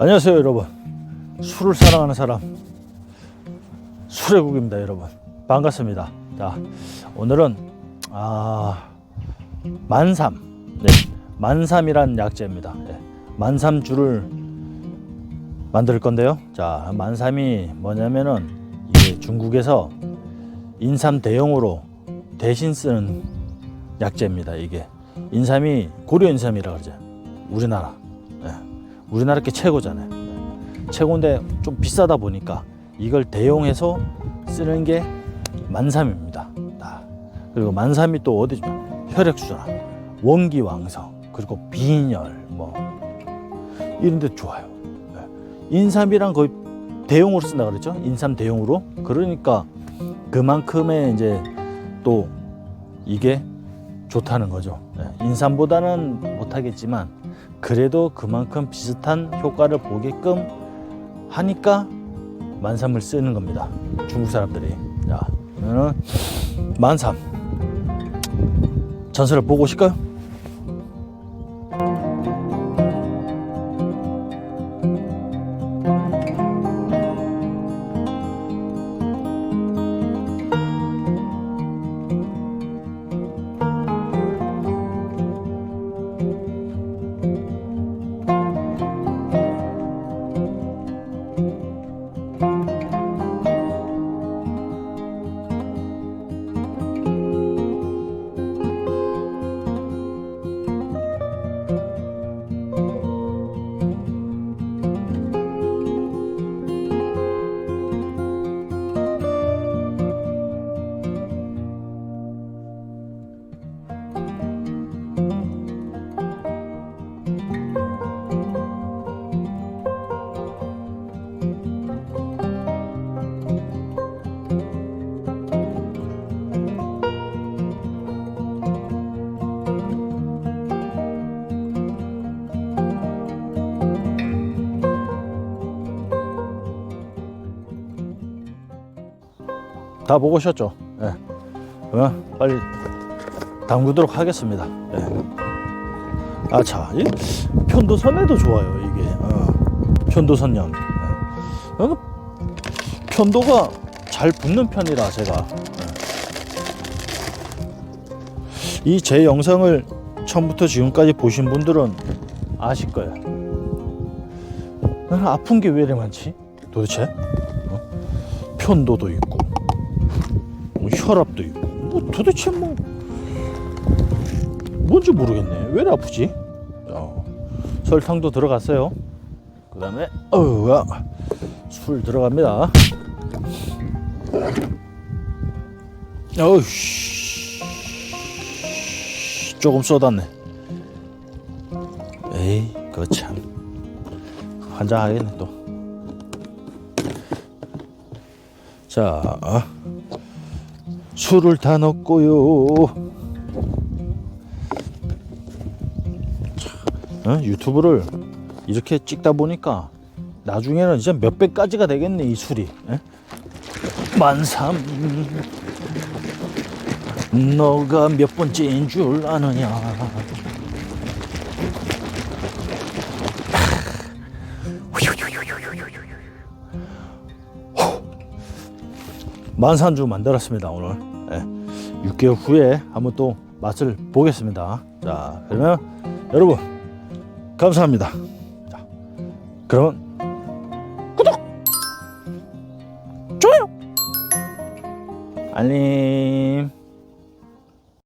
안녕하세요 여러분. 술을 사랑하는 사람. 술의국입니다 여러분. 반갑습니다. 자 오늘은 아 만삼. 네 만삼이란 약재입니다. 네, 만삼주를 만들 건데요. 자 만삼이 뭐냐면은 이게 중국에서 인삼 대용으로 대신 쓰는 약재입니다 이게. 인삼이 고려 인삼이라 그러죠. 우리나라. 네. 우리나라 게 최고잖아요. 최고인데 좀 비싸다 보니까 이걸 대용해서 쓰는 게 만삼입니다. 아, 그리고 만삼이 또 어디 혈액순환, 원기왕성, 그리고 빈혈 뭐 이런 데 좋아요. 네. 인삼이랑 거의 대용으로 쓴다 그랬죠? 인삼 대용으로. 그러니까 그만큼의 이제 또 이게 좋다는 거죠. 네. 인삼보다는 못하겠지만 그래도 그만큼 비슷한 효과를 보게끔 하니까 만삼을 쓰는 겁니다. 중국 사람들이. 자, 그러면은 만삼 전설을 보고 오실까요? 다 보고 오셨죠? 예. 그러면 빨리 담그도록 하겠습니다. 예. 아, 자, 이 편도선에도 좋아요, 이게. 어. 편도선염. 예. 어, 편도가 잘 붙는 편이라 제가. 예. 이제 영상을 처음부터 지금까지 보신 분들은 아실 거예요. 나는 아픈 게 왜 이래 많지? 도대체? 어? 편도도 있고, 뭐 혈압도 있고. 뭐 도대체 뭐 뭔지 모르겠네. 왜 이리 아프지? 어, 설탕도 들어갔어요. 그 다음에 어우 술 들어갑니다. 어우씨. 조금 쏟았네. 에이 그거 참. 환장하겠네 또. 자, 술을 다 넣고요. 자, 어? 유튜브를 이렇게 찍다 보니까 나중에는 진짜 몇 배까지가 되겠네 이 술이. 에? 만삼. 너가 몇 번째인 줄 아느냐. 만산주 만들었습니다 오늘 예. 6개월 후에 한번 또 맛을 보겠습니다. 자 그러면 여러분 감사합니다. 자, 그러면 구독! 좋아요! 알림